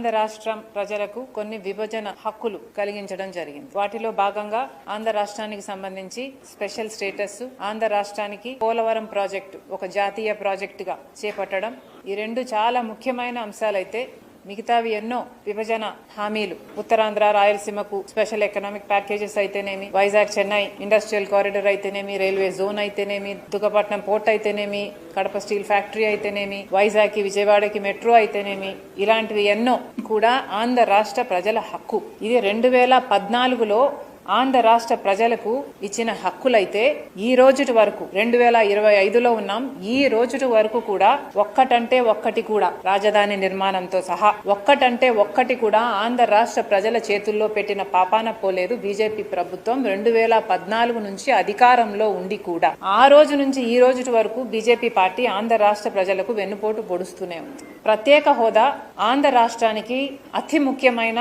ఆంధ్ర రాష్ట్రం ప్రజలకు కొన్ని విభజన హక్కులు కలిగించడం జరిగింది. వాటిలో భాగంగా ఆంధ్ర రాష్ట్రానికి సంబంధించి స్పెషల్ స్టేటస్ ఆంధ్ర రాష్ట్రానికి పోలవరం ప్రాజెక్టు ఒక జాతీయ ప్రాజెక్టుగా చేపట్టడం. ఈ రెండు చాలా ముఖ్యమైన అంశాలైతే మిగతావి ఎన్నో విభజన హామీలు. ఉత్తరాంధ్ర రాయలసీమకు స్పెషల్ ఎకనామిక్ ప్యాకేజెస్ అయితేనేమి వైజాగ్ చెన్నై ఇండస్ట్రియల్ కారిడార్ అయితేనేమి రైల్వే జోన్ అయితేనేమి దుగ్గపట్నం పోర్ట్ అయితేనేమి కడప స్టీల్ ఫ్యాక్టరీ అయితేనేమి వైజాగ్కి విజయవాడకి మెట్రో అయితేనేమి ఇలాంటివి ఎన్నో కూడా ఆంధ్ర రాష్ట్ర ప్రజల హక్కు. ఇది రెండు వేల పద్నాలుగులో ఆంధ్ర రాష్ట్ర ప్రజలకు ఇచ్చిన హక్కులైతే ఈ రోజుటి వరకు రెండు వేల ఇరవై ఐదులో ఉన్నాం. ఈ రోజుటి వరకు కూడా ఒక్కటంటే ఒక్కటి కూడా రాజధాని నిర్మాణంతో సహా ఒక్కటంటే ఒక్కటి కూడా ఆంధ్ర రాష్ట్ర ప్రజల చేతుల్లో పెట్టిన పాపాన పోలేదు బీజేపీ ప్రభుత్వం. రెండు వేల పద్నాలుగు నుంచి అధికారంలో ఉండి కూడా ఆ రోజు నుంచి ఈ రోజుటి వరకు బీజేపీ పార్టీ ఆంధ్ర రాష్ట్ర ప్రజలకు వెన్నుపోటు పొడుస్తూనే ఉంది. ప్రత్యేక హోదా ఆంధ్ర రాష్ట్రానికి అతి ముఖ్యమైన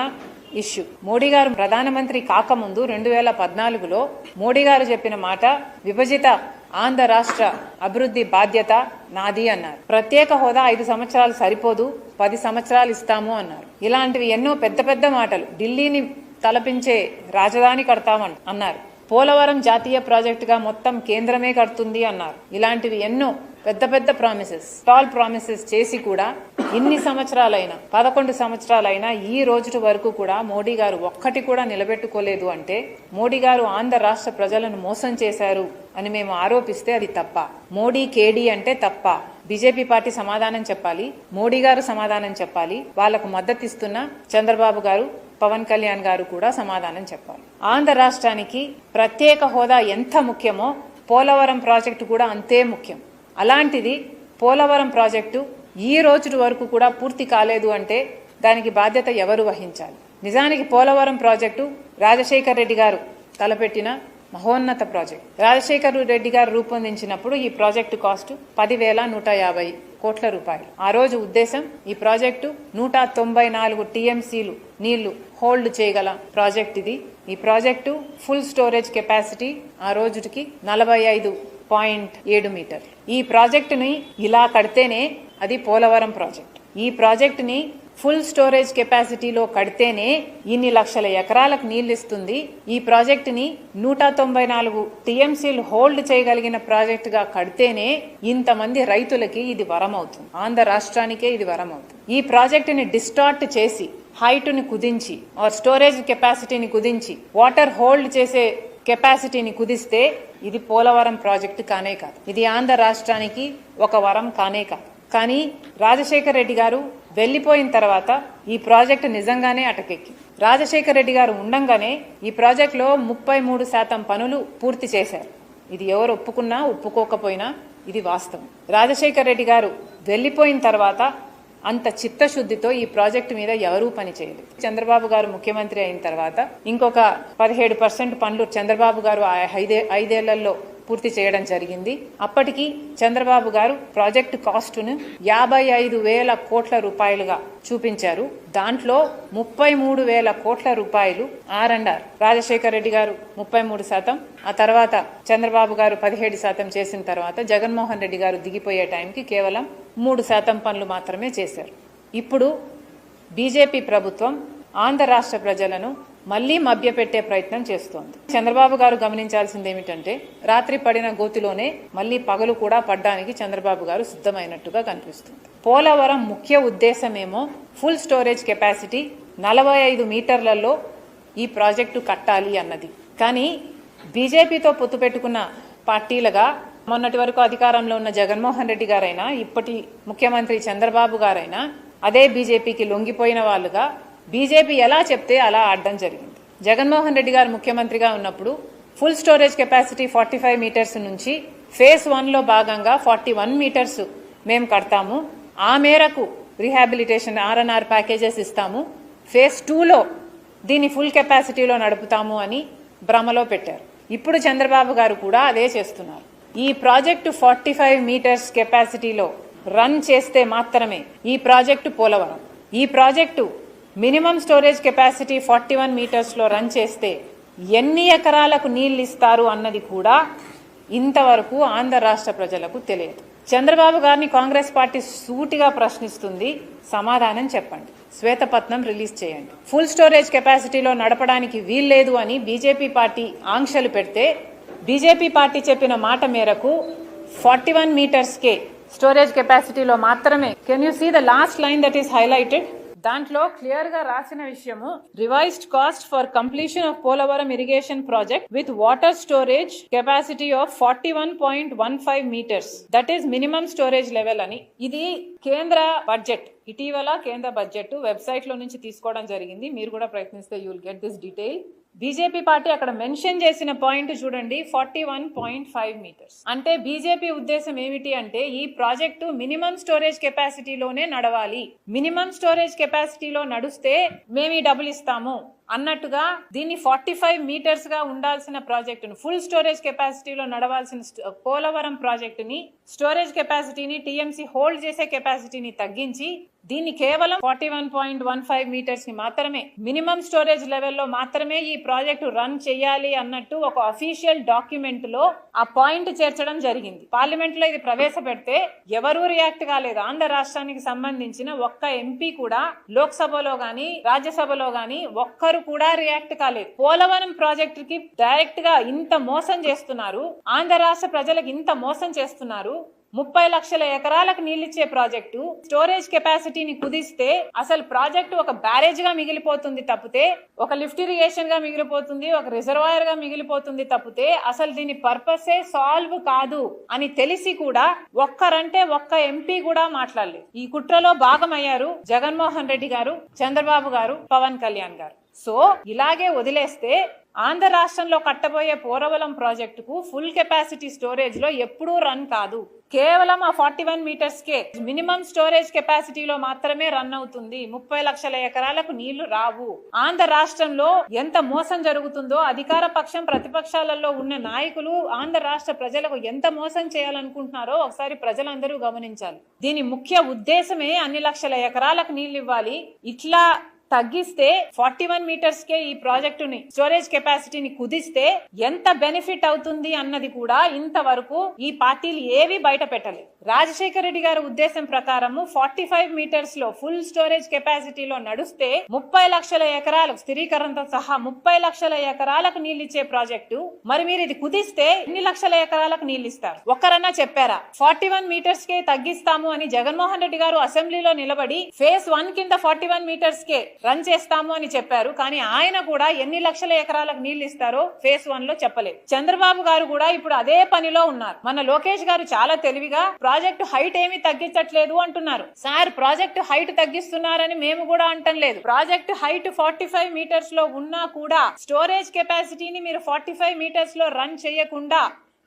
ఇష్యూ. మోడీ గారు ప్రధానమంత్రి కాకముందు రెండు వేల పద్నాలుగులో మోడీ గారు చెప్పిన మాట విభజిత ఆంధ్ర రాష్ట్ర అభివృద్ధి బాధ్యత నాది అన్నారు. ప్రత్యేక హోదా ఐదు సంవత్సరాలు సరిపోదు పది సంవత్సరాలు ఇస్తాము అన్నారు. ఇలాంటివి ఎన్నో పెద్ద పెద్ద మాటలు. ఢిల్లీని తలపించే రాజధాని కడతామని అన్నారు. పోలవరం జాతీయ ప్రాజెక్టుగా మొత్తం కేంద్రమే కడుతుంది అన్నారు. ఇలాంటివి ఎన్నో పెద్ద పెద్ద ప్రామిసెస్ టాల్ ప్రామిసెస్ చేసి కూడా ఇన్ని సంవత్సరాలైనా పదకొండు సంవత్సరాలైనా ఈ రోజుటి వరకు కూడా మోడీ గారు ఒక్కటి కూడా నిలబెట్టుకోలేదు అంటే మోడీ గారు ఆంధ్ర రాష్ట్ర ప్రజలను మోసం చేశారు అని మేము ఆరోపిస్తే అది తప్ప. మోడీ కేడీ అంటే తప్ప. బీజేపీ పార్టీ సమాధానం చెప్పాలి మోడీ గారు సమాధానం చెప్పాలి వాళ్ళకు మద్దతిస్తున్న చంద్రబాబు గారు పవన్ కళ్యాణ్ గారు కూడా సమాధానం చెప్పాలి. ఆంధ్ర రాష్ట్రానికి ప్రత్యేక హోదా ఎంత ముఖ్యమో పోలవరం ప్రాజెక్టు కూడా అంతే ముఖ్యం. అలాంటిది పోలవరం ప్రాజెక్టు ఈ రోజు వరకు కూడా పూర్తి కాలేదు అంటే దానికి బాధ్యత ఎవరు వహించాలి? నిజానికి పోలవరం ప్రాజెక్టు రాజశేఖర్ రెడ్డి గారు తలపెట్టిన మహోన్నత ప్రాజెక్ట్. రాజశేఖర్ రెడ్డి గారు రూపొందించినప్పుడు ఈ ప్రాజెక్టు కాస్ట్ పదివేల నూట యాభై కోట్ల రూపాయలు. ఆ రోజు ఉద్దేశం ఈ ప్రాజెక్టు నూట తొంభై నాలుగు టీఎంసీలు నీళ్ళు హోల్డ్ చేయగల ప్రాజెక్ట్ ఇది. ఈ ప్రాజెక్టు ఫుల్ స్టోరేజ్ కెపాసిటీ ఆ రోజుకి నలభై ఐదు పాయింట్ ఏడు మీటర్ ఈ ప్రాజెక్టుని ఇలా కడితేనే అది పోలవరం ప్రాజెక్ట్. ఈ ప్రాజెక్టుని ఫుల్ స్టోరేజ్ కెపాసిటీలో కడితేనే ఇన్ని లక్షల ఎకరాలకు నీళ్ళిస్తుంది ఈ ప్రాజెక్టుని నూట తొంభై నాలుగు టీఎంసీలు హోల్డ్ చేయగలిగిన ప్రాజెక్టుగా కడితేనే ఇంతమంది రైతులకి ఇది వరం అవుతుంది ఆంధ్ర రాష్ట్రానికే ఇది వరం అవుతుంది ఈ ప్రాజెక్టుని డిస్టార్ట్ చేసి హైట్ని కుదించి ఆర్ స్టోరేజ్ కెపాసిటీని కుదించి వాటర్ హోల్డ్ చేసే కెపాసిటీని కుదిస్తే ఇది పోలవరం ప్రాజెక్టు కానే కాదు. ఇది ఆంధ్ర రాష్ట్రానికి ఒక వరం కానే కాదు. కానీ రాజశేఖర్ రెడ్డి గారు వెళ్ళిపోయిన తర్వాత ఈ ప్రాజెక్ట్ నిజంగానే అటకెక్కి. రాజశేఖర్ రెడ్డి గారు ఉండంగానే ఈ ప్రాజెక్టులో ముప్పై మూడు శాతం పనులు పూర్తి చేశారు. ఇది ఎవరు ఒప్పుకున్నా ఒప్పుకోకపోయినా ఇది వాస్తవం. రాజశేఖర్ రెడ్డి గారు వెళ్ళిపోయిన తర్వాత అంత చిత్తశుద్ధితో ఈ ప్రాజెక్టు మీద ఎవరూ పని చేయలేదు. చంద్రబాబు గారు ముఖ్యమంత్రి అయిన తర్వాత ఇంకొక పదిహేడు పర్సెంట్ పనులు చంద్రబాబు గారు ఆ ఐదే ఐదేళ్ళలో పూర్తి చేయడం జరిగింది. అప్పటికి చంద్రబాబు గారు ప్రాజెక్టు కాస్టును యాభై ఐదు వేల కోట్ల రూపాయలుగా చూపించారు. దాంట్లో ముప్పై మూడు వేల కోట్ల రూపాయలు R and R. Rajasekhar Reddy garu ముప్పై మూడు శాతం ఆ తర్వాత చంద్రబాబు గారు పదిహేడు శాతం చేసిన తర్వాత జగన్మోహన్ రెడ్డి గారు దిగిపోయే టైంకి కేవలం మూడు శాతం పనులు మాత్రమే చేశారు. ఇప్పుడు బీజేపీ ప్రభుత్వం ఆంధ్ర రాష్ట్ర ప్రజలను మళ్ళీ మభ్యపెట్టే ప్రయత్నం చేస్తోంది. చంద్రబాబు గారు గమనించాల్సింది ఏమిటంటే రాత్రి పడిన గోతిలోనే మళ్ళీ పగలు కూడా పడ్డానికి చంద్రబాబు గారు సిద్ధమైనట్టుగా కనిపిస్తుంది. పోలవరం ముఖ్య ఉద్దేశమేమో ఫుల్ స్టోరేజ్ కెపాసిటీ నలభై ఐదు మీటర్లలో ఈ ప్రాజెక్టు కట్టాలి అన్నది. కానీ బీజేపీతో పొత్తు పెట్టుకున్న పార్టీలుగా మొన్నటి వరకు అధికారంలో ఉన్న జగన్మోహన్ రెడ్డి గారైనా ఇప్పటి ముఖ్యమంత్రి చంద్రబాబు గారైనా అదే బీజేపీకి లొంగిపోయిన వాళ్ళుగా బీజేపీ ఎలా చెప్తే అలా ఆడడం జరిగింది. జగన్మోహన్ రెడ్డి గారు ముఖ్యమంత్రిగా ఉన్నప్పుడు full storage capacity forty five metres నుంచి ఫేజ్ వన్లో భాగంగా ఫార్టీ వన్ మీటర్స్ మేము కడతాము. ఆ మేరకు rehabilitation R N R packages ఇస్తాము. ఫేజ్ టూలో దీన్ని ఫుల్ కెపాసిటీలో నడుపుతాము అని భ్రమలో పెట్టారు. ఇప్పుడు చంద్రబాబు గారు కూడా అదే చేస్తున్నారు. ఈ ప్రాజెక్టు ఫార్టీ ఫైవ్ మీటర్స్ కెపాసిటీలో రన్ చేస్తే మాత్రమే ఈ ప్రాజెక్టు పోలవరం. ఈ project minimum storage capacity forty one మీటర్స్లో run చేస్తే ఎన్ని ఎకరాలకు నీళ్ళు ఇస్తారు అన్నది కూడా ఇంతవరకు ఆంధ్ర రాష్ట్ర ప్రజలకు తెలియదు. చంద్రబాబు గారిని కాంగ్రెస్ పార్టీ సూటిగా ప్రశ్నిస్తుంది. సమాధానం చెప్పండి. శ్వేతపత్నం రిలీజ్ చేయండి. ఫుల్ స్టోరేజ్ కెపాసిటీలో నడపడానికి వీల్లేదు అని బీజేపీ పార్టీ ఆంక్షలు పెడితే బీజేపీ పార్టీ చెప్పిన మాట మేరకు ఫార్టీ వన్ మీటర్స్కే స్టోరేజ్ కెపాసిటీలో మాత్రమే. Can you see the last line that is highlighted దాంట్లో క్లియర్గా రాసిన విషయము revised cost for completion of Polavaram irrigation project with water storage capacity of forty one point one five metres that is minimum storage level అని. ఇది కేంద్ర budget ఇటీవల కేంద్ర budget వెబ్సైట్లో నుంచి తీసుకోవడం జరిగింది. మీరు కూడా ప్రయత్నిస్తే you will get this detail BJP party అక్కడ మెన్షన్ చేసిన పాయింట్ చూడండి forty one point five metres అంటే బీజేపీ ఉద్దేశం ఏమిటి అంటే ఈ ప్రాజెక్టు మినిమం స్టోరేజ్ కెపాసిటీలోనే నడవాలి. మినిమం స్టోరేజ్ కెపాసిటీలో నడుస్తే మేము ఈ డబ్బులు ఇస్తాము. అన్నట్టుగా దీన్ని ఫార్టీ ఫైవ్ మీటర్స్గా ఉండాల్సిన ప్రాజెక్టును ఫుల్ స్టోరేజ్ కెపాసిటీలో నడవాల్సిన పోలవరం ప్రాజెక్టుని స్టోరేజ్ కెపాసిటీని టీఎంసీ హోల్డ్ చేసే కెపాసిటీని తగ్గించి దీన్ని కేవలం forty one point one five మీటర్స్ని మాత్రమే మినిమం స్టోరేజ్ లెవెల్లో మాత్రమే ఈ ప్రాజెక్టు రన్ చేయాలి అన్నట్టు ఒక అఫీషియల్ డాక్యుమెంట్లో ఆ పాయింట్ చేర్చడం జరిగింది. పార్లమెంట్లో ఇది ప్రవేశపెడితే ఎవరూ రియాక్ట్ కాలేదు. ఆంధ్ర రాష్ట్రానికి సంబంధించిన ఒక్క ఎంపీ కూడా లోక్సభలో గాని రాజ్యసభలో గాని ఒక్కరు కూడా రియాక్ట్ కాలేదు. పోలవరం ప్రాజెక్టు కి డైరెక్ట్గా ఇంత మోసం చేస్తున్నారు. ఆంధ్ర రాష్ట్ర ప్రజలకు ఇంత మోసం చేస్తున్నారు. ముప్పై లక్షల ఎకరాలకు నీళ్ళిచ్చే ప్రాజెక్టు స్టోరేజ్ కెపాసిటీని కుదిస్తే అసలు ప్రాజెక్టు ఒక బ్యారేజ్గా మిగిలిపోతుంది తప్పితే ఒక లిఫ్ట్ ఇరిగేషన్గా మిగిలిపోతుంది ఒక రిజర్వాయర్గా మిగిలిపోతుంది తప్పితే అసలు దీని పర్పసే సాల్వ్ కాదు అని తెలిసి కూడా ఒక్కరంటే ఒక్క ఎంపీ కూడా మాట్లాడలేదు. ఈ కుట్రలో భాగమయ్యారు జగన్మోహన్ రెడ్డి గారు చంద్రబాబు గారు పవన్ కళ్యాణ్ గారు. సో ఇలాగే వదిలేస్తే ఆంధ్ర రాష్ట్రంలో కట్టబోయే పోరవలం ప్రాజెక్టుకు ఫుల్ కెపాసిటీ స్టోరేజ్లో ఎప్పుడూ రన్ కాదు. కేవలం ఆ ఫార్టీ వన్ మీటర్స్ కే మినిమం స్టోరేజ్ కెపాసిటీలో మాత్రమే రన్ అవుతుంది. ముప్పై లక్షల ఎకరాలకు నీళ్ళు రావు. ఆంధ్ర రాష్ట్రంలో ఎంత మోసం జరుగుతుందో అధికార పక్షం ప్రతిపక్షాలలో ఉన్న నాయకులు ఆంధ్ర రాష్ట్ర ప్రజలకు ఎంత మోసం చేయాలనుకుంటున్నారో ఒకసారి ప్రజలందరూ గమనించాలి. దీని ముఖ్య ఉద్దేశమే అన్ని లక్షల ఎకరాలకు నీళ్ళు ఇవ్వాలి. ఇట్లా తగ్గిస్తే ఫార్టీ వన్ మీటర్స్ కే ఈ ప్రాజెక్టుని స్టోరేజ్ కెపాసిటీని కుదిస్తే ఎంత బెనిఫిట్ అవుతుంది అన్నది కూడా ఇంతవరకు ఈ పార్టీలు ఏవి బయట పెట్టలేదు. రాజశేఖర రెడ్డి గారి ఉద్దేశం ప్రకారము ఫార్టీ ఫైవ్ మీటర్స్లో ఫుల్ స్టోరేజ్ కెపాసిటీలో నడుస్తే ముప్పై లక్షల ఎకరాలకు స్థిరీకరణతో సహా ముప్పై లక్షల ఎకరాలకు నీళ్ళు ఇచ్చే ప్రాజెక్టు. మరి మీరు ఇది కుదిస్తే ఎన్ని లక్షల ఎకరాలకు నీళ్ళు ఇస్తారు? ఒక్కరన్నా చెప్పారా? ఫార్టీ వన్ మీటర్స్ కే తగ్గిస్తాము అని జగన్మోహన్ రెడ్డి గారు అసెంబ్లీలో నిలబడి ఫేజ్ వన్ కింద ఫార్టీ వన్ మీటర్స్ కే రన్ చేస్తాము అని చెప్పారు. కానీ ఆయన కూడా ఎన్ని లక్షల ఎకరాలకు నీళ్ళు ఇస్తారో ఫేజ్ వన్లో చెప్పలేదు. చంద్రబాబు గారు కూడా ఇప్పుడు అదే పనిలో ఉన్నారు. మన లోకేష్ గారు చాలా తెలివిగా ప్రాజెక్టు హైట్ ఏమీ తగ్గించట్లేదు అంటున్నారు. సార్ ప్రాజెక్టు హైట్ తగ్గిస్తున్నారని మేము కూడా అంటం లేదు. ప్రాజెక్టు హైట్ ఫార్టీ ఫైవ్ మీటర్స్లో ఉన్నా కూడా స్టోరేజ్ కెపాసిటీని మీరు ఫార్టీ ఫైవ్ మీటర్స్లో రన్ చేయకుండా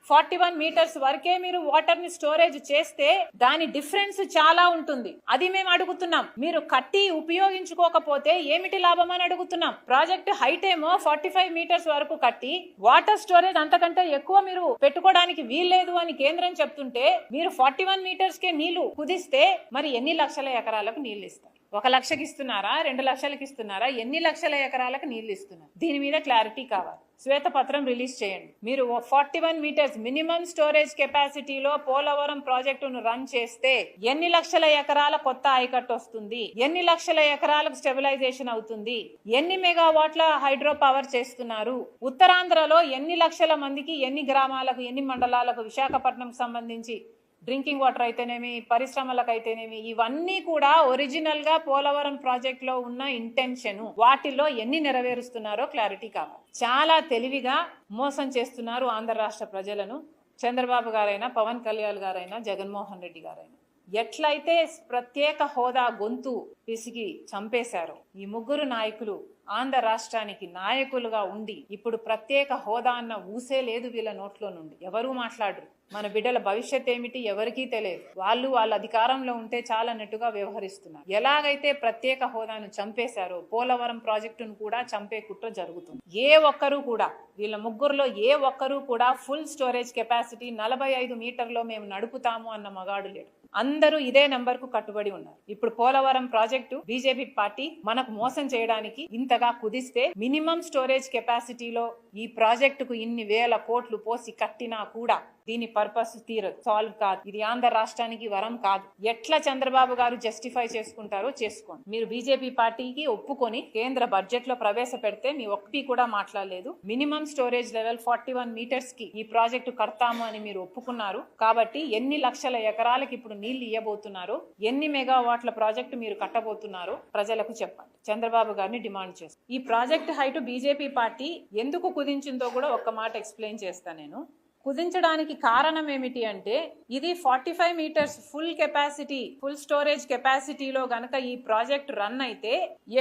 ఫార్టీ వన్ మీటర్స్ వరకే మీరు వాటర్ని స్టోరేజ్ చేస్తే దాని డిఫరెన్స్ చాలా ఉంటుంది. అది మేము అడుగుతున్నాం. మీరు కట్టి ఉపయోగించుకోకపోతే ఏమిటి లాభం అని అడుగుతున్నాం. ప్రాజెక్ట్ హైట్ ఏమో ఫార్టీ ఫైవ్ మీటర్స్ వరకు కట్టి వాటర్ స్టోరేజ్ అంతకంటే ఎక్కువ మీరు పెట్టుకోవడానికి వీల్లేదు అని కేంద్రం చెప్తుంటే మీరు ఫార్టీ వన్ మీటర్స్ కే నీళ్ళు కుదిస్తే మరి ఎన్ని లక్షల ఎకరాలకు నీళ్ళు ఇస్తారు? ఒక లక్షకి ఇస్తున్నారా? రెండు లక్షలకి ఇస్తున్నారా? ఎన్ని లక్షల ఎకరాలకు నీళ్ళు ఇస్తున్నారు? దీని మీద క్లారిటీ కావాలి. శ్వేతపత్రం రిలీజ్ చేయండి. మీరు forty one metres minimum storage కెపాసిటీలో Polavaram ప్రాజెక్టును రన్ చేస్తే ఎన్ని లక్షల ఎకరాల కొత్త ఆయకట్టు వస్తుంది? ఎన్ని లక్షల ఎకరాలకు స్టెబిలైజేషన్ అవుతుంది? ఎన్ని మెగావాట్ల హైడ్రో పవర్ చేస్తున్నారు? ఉత్తరాంధ్రలో ఎన్ని లక్షల మందికి ఎన్ని గ్రామాలకు ఎన్ని మండలాలకు విశాఖపట్నం సంబంధించి డ్రింకింగ్ వాటర్ అయితేనేమి పరిశ్రమలకు అయితేనేమి ఇవన్నీ కూడా ఒరిజినల్గా పోలవరం ప్రాజెక్ట్లో ఉన్న ఇంటెన్షన్ వాటిలో ఎన్ని నెరవేరుస్తున్నారో క్లారిటీ కావాలి. చాలా తెలివిగా మోసం చేస్తున్నారు ఆంధ్ర రాష్ట్ర ప్రజలను. చంద్రబాబు గారైనా పవన్ కళ్యాణ్ గారైనా జగన్మోహన్ రెడ్డి గారైనా. ఎట్లయితే ప్రత్యేక హోదా గొంతు పిసిగి చంపేశారో ఈ ముగ్గురు నాయకులు ఆంధ్ర రాష్ట్రానికి నాయకులుగా ఉండి ఇప్పుడు ప్రత్యేక హోదా అన్న ఊసే లేదు వీళ్ళ నోట్లో నుండి. ఎవరూ మాట్లాడరు. మన బిడ్డల భవిష్యత్ ఏమిటి ఎవరికీ తెలియదు. వాళ్ళు వాళ్ళ అధికారంలో ఉంటే చాలన్నట్టుగా వ్యవహరిస్తున్నారు. ఎలాగైతే ప్రత్యేక హోదాను చంపేశారో పోలవరం ప్రాజెక్టును కూడా చంపే కుట్ర జరుగుతుంది. ఏ ఒక్కరూ కూడా వీళ్ళ ముగ్గురులో ఏ ఒక్కరూ కూడా ఫుల్ స్టోరేజ్ కెపాసిటీ నలభై ఐదు మీటర్లో మేము నడుపుతాము అన్న మగాడు లేడు. అందరూ ఇదే నెంబర్కు కట్టుబడి ఉన్నారు. ఇప్పుడు పోలవరం ప్రాజెక్టు బీజేపీ పార్టీ మనకు మోసం చేయడానికి ఇంతగా కుదిస్తే మినిమం స్టోరేజ్ కెపాసిటీలో ఈ ప్రాజెక్టుకు ఇన్ని వేల కోట్లు పోసి కట్టినా కూడా దీని పర్పస్ తీరదు సాల్వ్ కాదు. ఇది ఆంధ్ర రాష్ట్రానికి వరం కాదు. ఎట్లా చంద్రబాబు గారు జస్టిఫై చేసుకుంటారో చేసుకోండి. మీరు బీజేపీ పార్టీకి ఒప్పుకొని కేంద్ర బడ్జెట్లో ప్రవేశపెడితే మీ ఒక్కటి కూడా మాట్లాడలేదు. Minimum storage level forty one మీటర్స్కి ఈ ప్రాజెక్టు కడతాము అని మీరు ఒప్పుకున్నారు. కాబట్టి ఎన్ని లక్షల ఎకరాలకు ఇప్పుడు నీళ్ళు ఇవ్వబోతున్నారు ఎన్ని మెగావాట్ల ప్రాజెక్టు మీరు కట్టబోతున్నారో ప్రజలకు చెప్పండి. చంద్రబాబు గారిని డిమాండ్ చేస్తారు ఈ ప్రాజెక్ట్ హైట్ బీజేపీ పార్టీ ఎందుకు కుదించిందో కూడా ఒక్క మాట ఎక్స్ప్లెయిన్ చేస్తాను నేను. కుదించడానికి కారణం ఏమిటి అంటే ఇది forty five metres full capacity full storage కెపాసిటీలో గనక ఈ ప్రాజెక్ట్ రన్ అయితే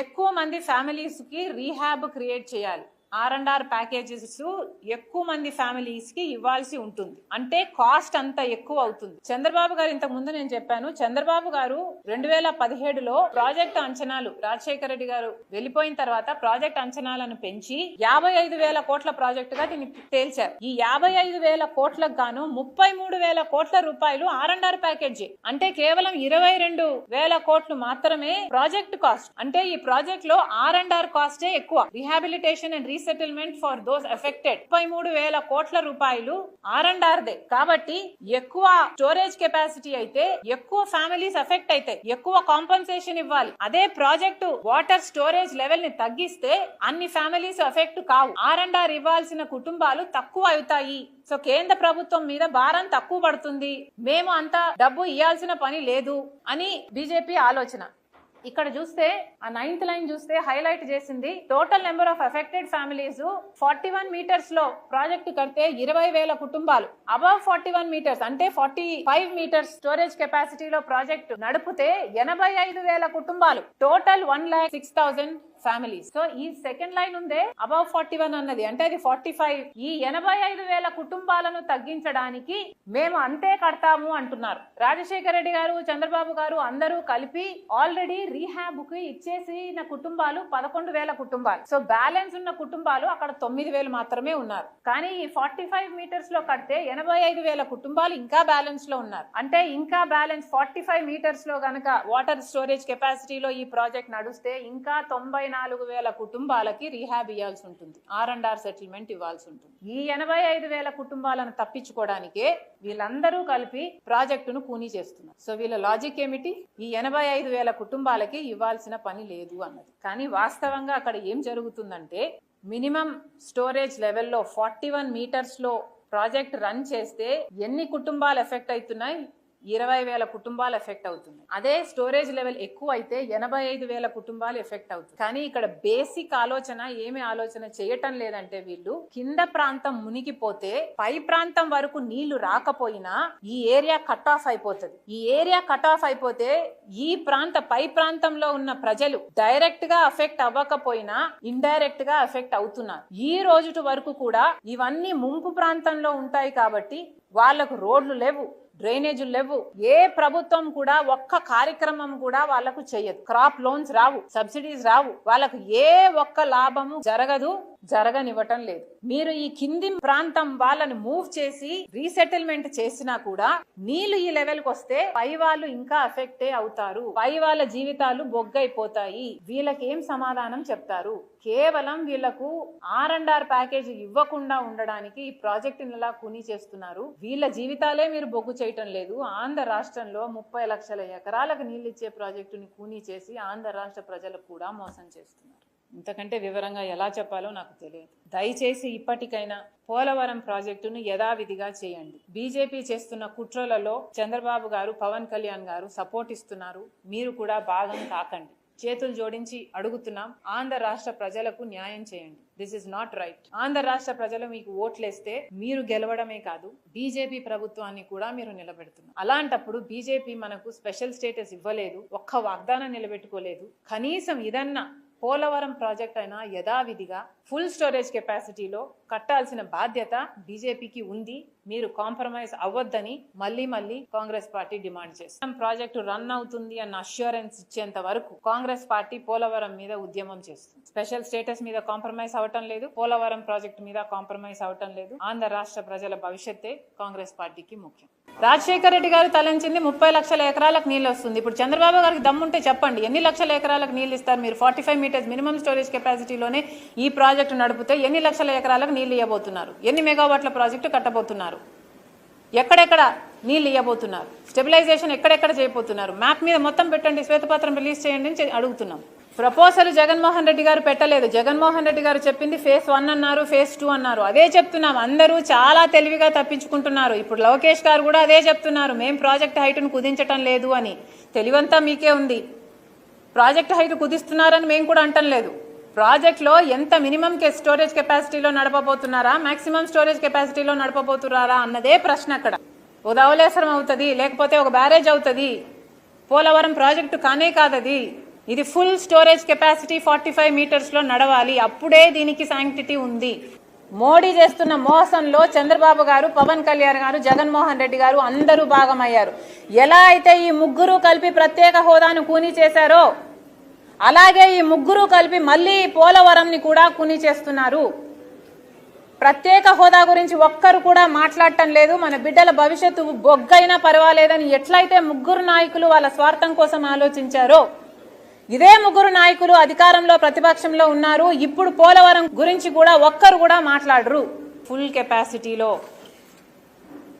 ఎక్కువ మంది ఫ్యామిలీస్కి రీహాబ్ క్రియేట్ చేయాలి. ఆర్ అండ్ ఆర్ ప్యాకేజెస్ ఎక్కువ మంది ఫ్యామిలీస్కి ఇవ్వాల్సి ఉంటుంది. అంటే కాస్ట్ అంత ఎక్కువ అవుతుంది. చంద్రబాబు గారు ఇంతకు ముందు నేను చెప్పాను చంద్రబాబు గారు రెండు వేల పదిహేడులో ప్రాజెక్ట్ అంచనాలు రాజశేఖర రెడ్డి గారు వెళ్ళిపోయిన తర్వాత ప్రాజెక్ట్ అంచనాలను పెంచి యాభై ఐదు వేల కోట్ల ప్రాజెక్ట్గా దీన్ని తేల్చారు. ఈ యాభై ఐదు వేల కోట్లకు గాను ముప్పై మూడు వేల కోట్ల రూపాయలు ఆర్ అండ్ ఆర్ ప్యాకేజీ అంటే కేవలం ఇరవై రెండు వేల కోట్లు మాత్రమే ప్రాజెక్ట్ కాస్ట్ అంటే ఈ ప్రాజెక్ట్లో ఆర్ అండ్ ఆర్ కాస్టే ఎక్కువ. Rehabilitation and resettlement for those affected ముప్పై మూడు వేల కోట్ల రూపాయలు ఆర్ అండ్ ఆర్ దే కాబట్టి ఎక్కువ స్టోరేజ్ కెపాసిటీ అయితే ఎక్కువ ఫ్యామిలీస్ ఎఫెక్ట్ అయితే ఎక్కువ కాంపన్సేషన్ ఇవ్వాలి. అదే ప్రాజెక్టు వాటర్ స్టోరేజ్ లెవెల్ని తగ్గిస్తే అన్ని ఫ్యామిలీస్ ఎఫెక్ట్ కావు. ఆర్ అండ్ ఆర్ ఇవ్వాల్సిన కుటుంబాలు తక్కువ అవుతాయి. సో కేంద్ర ప్రభుత్వం మీద భారం తక్కువ పడుతుంది. మేము అంత డబ్బు ఇవ్వాల్సిన పని లేదు అని బీజేపీ ఆలోచన. ఇక్కడ చూస్తే ఆ నైన్త్ లైన్ చూస్తే హైలైట్ చేసింది total number of affected families forty one మీటర్స్లో project కడితే ఇరవై వేల కుటుంబాలు. అబవ్ ఫార్టీ వన్ మీటర్స్ అంటే ఫార్టీ ఫైవ్ మీటర్స్ స్టోరేజ్ కెపాసిటీలో ప్రాజెక్ట్ నడిపితే ఎనభై ఐదు వేల కుటుంబాలు. Total one lakh six thousand families so ఈ సెకండ్ లైన్ ఉందే అబౌవ్ ఫార్టీ వన్ అన్నది. అంటే అది ఫార్టీ ఫైవ్ ఈ ఎనభై ఐదు వేల కుటుంబాలను తగ్గించడానికి మేము అంతే కడతాము అంటున్నారు. రాజశేఖర రెడ్డి గారు చంద్రబాబు గారు అందరూ కలిపి ఆల్రెడీ రీహాబ్కి ఇచ్చేసిన కుటుంబాలు పదకొండు వేల కుటుంబాలు. సో బ్యాలెన్స్ ఉన్న కుటుంబాలు అక్కడ తొమ్మిది వేలు మాత్రమే ఉన్నారు. కానీ ఈ ఫార్టీ ఫైవ్ మీటర్స్లో కడితే ఎనభై ఐదు వేల కుటుంబాలు ఇంకా బ్యాలెన్స్లో ఉన్నారు. అంటే ఇంకా బ్యాలెన్స్ ఫార్టీ ఫైవ్ మీటర్స్లో గనక వాటర్ స్టోరేజ్ కెపాసిటీలో ఈ ప్రాజెక్ట్ నడుస్తే ఇంకా తొంభై నాలుగు వేల కుటుంబాలకి రీహాబ్ ఇవ్వాల్సి ఉంటుంది. ఆర్ అండ్ ఆర్ సెటిల్మెంట్ ఇవ్వాల్సి ఉంటుంది. ఈ ఎనభై ఐదు వేల కుటుంబాలను తప్పించుకోవడానికే వీళ్ళందరూ కలిపి ప్రాజెక్టును కూనీ చేస్తున్నారు. సో వీళ్ళ లాజిక్ ఏమిటి? ఈ ఎనభై ఐదు వేల కుటుంబాలకి ఇవ్వాల్సిన పని లేదు అన్నది. కానీ వాస్తవంగా అక్కడ ఏం జరుగుతుందంటే మినిమం స్టోరేజ్ లెవెల్లో ఫార్టీ వన్ మీటర్స్లో ప్రాజెక్ట్ రన్ చేస్తే ఎన్ని కుటుంబాలు ఎఫెక్ట్ అవుతున్నాయి? ఇరవై వేల కుటుంబాలు ఎఫెక్ట్ అవుతుంది అదే స్టోరేజ్ లెవెల్ ఎక్కువ అయితే ఎనభై ఐదు వేల కుటుంబాలు ఎఫెక్ట్ అవుతుంది కానీ ఇక్కడ బేసిక్ ఆలోచన ఏమి ఆలోచన చేయటం లేదంటే వీళ్ళు కింద ప్రాంతం మునిగిపోతే పై ప్రాంతం వరకు నీళ్ళు రాకపోయినా ఈ ఏరియా కట్ ఆఫ్ అయిపోతుంది. ఈ ఏరియా కట్ ఆఫ్ అయిపోతే ఈ ప్రాంత పై ప్రాంతంలో ఉన్న ప్రజలు డైరెక్ట్గా అఫెక్ట్ అవ్వకపోయినా ఇండైరెక్ట్గా అఫెక్ట్ అవుతున్నారు. ఈ రోజుటి వరకు కూడా ఇవన్నీ ముంపు ప్రాంతంలో ఉంటాయి కాబట్టి వాళ్ళకు రోడ్లు లేవు. డ్రైనేజీలు లేవు. ఏ ప్రభుత్వం కూడా ఒక్క కార్యక్రమం కూడా వాళ్ళకు చేయదు క్రాప్ లోన్స్ రావు సబ్సిడీస్ రావు. వాళ్ళకు ఏ ఒక్క లాభము జరగదు. జరగనివ్వటం లేదు. మీరు ఈ కింది ప్రాంతం వాళ్ళని మూవ్ చేసి రీసెటిల్మెంట్ చేసినా కూడా నీళ్ళు ఈ లెవెల్కి వస్తే పై వాళ్ళు ఇంకా అఫెక్టే అవుతారు. పై వాళ్ళ జీవితాలు బొగ్గైపోతాయి. వీళ్ళకి ఏం సమాధానం చెప్తారు? కేవలం వీళ్ళకు ఆర్ అండ్ ఆర్ ప్యాకేజ్ ఇవ్వకుండా ఉండడానికి ఈ ప్రాజెక్ట్ ఇలా కూని చేస్తున్నారు. వీళ్ళ జీవితాలే మీరు బొగ్గు చేయటం లేదు. ఆంధ్ర రాష్ట్రంలో ముప్పై లక్షల ఎకరాలకు నీళ్ళు ఇచ్చే ప్రాజెక్టుని కూనీ చేసి ఆంధ్ర రాష్ట్ర ప్రజలకు కూడా మోసం చేస్తున్నారు. ఇంతకంటే వివరంగా ఎలా చెప్పాలో నాకు తెలియదు. దయచేసి ఇప్పటికైనా పోలవరం ప్రాజెక్టును యథావిధిగా చేయండి. బీజేపీ చేస్తున్న కుట్రలలో చంద్రబాబు గారు పవన్ కళ్యాణ్ గారు సపోర్ట్ ఇస్తున్నారు. మీరు కూడా భాగం కాకండి. చేతులు జోడించి అడుగుతున్నాం. ఆంధ్ర రాష్ట్ర ప్రజలకు న్యాయం చేయండి. This is not right Andhra రాష్ట్ర ప్రజలు మీకు ఓట్లేస్తే మీరు గెలవడమే కాదు బీజేపీ ప్రభుత్వాన్ని కూడా మీరు నిలబెడుతున్నారు. అలాంటప్పుడు బీజేపీ మనకు స్పెషల్ స్టేటస్ ఇవ్వలేదు ఒక్క వాగ్దానం నిలబెట్టుకోలేదు. కనీసం ఇదన్నా పోలవరం ప్రాజెక్ట్ అయినా యథావిధిగా ఫుల్ స్టోరేజ్ కెపాసిటీలో కట్టాల్సిన బాధ్యత బీజేపీకి ఉంది. మీరు కాంప్రమైజ్ అవ్వద్దని మళ్ళీ మళ్ళీ కాంగ్రెస్ పార్టీ డిమాండ్ చేస్తుంది. ప్రాజెక్టు రన్ అవుతుంది అన్న అష్యూరెన్స్ ఇచ్చేంత వరకు కాంగ్రెస్ పార్టీ పోలవరం మీద ఉద్యమం చేస్తుంది. స్పెషల్ స్టేటస్ మీద కాంప్రమైజ్ అవటం లేదు. పోలవరం ప్రాజెక్టు మీద కాంప్రమైజ్ అవటం లేదు. ఆంధ్ర రాష్ట్ర ప్రజల భవిష్యత్తే కాంగ్రెస్ పార్టీకి ముఖ్యం. రాజశేఖర రెడ్డి గారు తలంచింది ముప్పై లక్షల ఎకరాలకు నీళ్ళు వస్తుంది. ఇప్పుడు చంద్రబాబు గారికి దమ్ముంటే చెప్పండి ఎన్ని లక్షల ఎకరాలకు నీళ్ళు ఇస్తారు మీరు? Forty five metres minimum storage కెపాసిటీలోనే ఈ ప్రాజెక్టు నడిపితే ఎన్ని లక్షల ఎకరాలకు నీళ్ళు ఇవ్వబోతున్నారు? ఎన్ని మెగావాట్ల ప్రాజెక్టు కట్టబోతున్నారు? ఎక్కడెక్కడ నీళ్ళు ఇవ్వబోతున్నారు? స్టెబిలైజేషన్ ఎక్కడెక్కడ చేయబోతున్నారు? మ్యాప్ మీద మొత్తం పెట్టండి శ్వేతపత్రం రిలీజ్ చేయండి అని అడుగుతున్నాం. ప్రపోజల్ జగన్మోహన్ రెడ్డి గారు పెట్టలేదు. జగన్మోహన్ రెడ్డి గారు చెప్పింది ఫేస్ వన్ అన్నారు ఫేస్ టూ అన్నారు. అదే చెప్తున్నాం. అందరూ చాలా తెలివిగా తప్పించుకుంటున్నారు. ఇప్పుడు లోకేష్ గారు కూడా అదే చెప్తున్నారు. మేం ప్రాజెక్ట్ హైట్ను కుదించటం లేదు అని. తెలివంతా మీకే ఉంది. ప్రాజెక్ట్ హైట్ కుదిస్తున్నారని మేము కూడా అంటం లేదు. ప్రాజెక్ట్లో ఎంత మినిమం స్టోరేజ్ కెపాసిటీలో నడపబోతున్నారా? మాక్సిమం స్టోరేజ్ కెపాసిటీలో నడపబోతున్నారా అన్నదే ప్రశ్న అక్కడ. ఉదావలేసరం అవుతుంది లేకపోతే ఒక బ్యారేజ్ అవుతుంది. పోలవరం ప్రాజెక్టు కానే కాదది. ఇది full storage capacity forty five మీటర్స్లో నడవాలి. అప్పుడే దీనికి శాంక్టిటీ ఉంది. మోడీ చేస్తున్న మోసంలో చంద్రబాబు గారు పవన్ కళ్యాణ్ గారు జగన్మోహన్ రెడ్డి గారు అందరూ భాగమయ్యారు. ఎలా అయితే ఈ ముగ్గురు కలిపి ప్రత్యేక హోదాను కూనీ చేశారో అలాగే ఈ ముగ్గురు కలిపి మళ్ళీ పోలవరంని కూడా కూనీ చేస్తున్నారు. ప్రత్యేక హోదా గురించి ఒక్కరు కూడా మాట్లాడటం లేదు. మన బిడ్డల భవిష్యత్తు బొగ్గైనా పర్వాలేదని ఎట్లయితే ముగ్గురు నాయకులు వాళ్ళ స్వార్థం కోసం ఆలోచించారో ఇదే ముగ్గురు నాయకులు అధికారంలో ప్రతిపక్షంలో ఉన్నారు. ఇప్పుడు పోలవరం గురించి కూడా ఒక్కరు కూడా మాట్లాడరు. ఫుల్ కెపాసిటీలో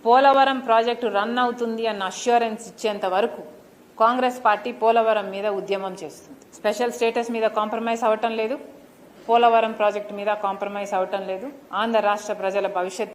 పోలవరం ప్రాజెక్టు రన్ అవుతుంది అన్న అష్యూరెన్స్ ఇచ్చేంత వరకు కాంగ్రెస్ పార్టీ పోలవరం మీద ఉద్యమం చేస్తుంది. స్పెషల్ స్టేటస్ మీద కాంప్రమైజ్ అవ్వటం లేదు. పోలవరం ప్రాజెక్టు మీద కాంప్రమైజ్ అవ్వటం లేదు. ఆంధ్ర రాష్ట్ర ప్రజల భవిష్యత్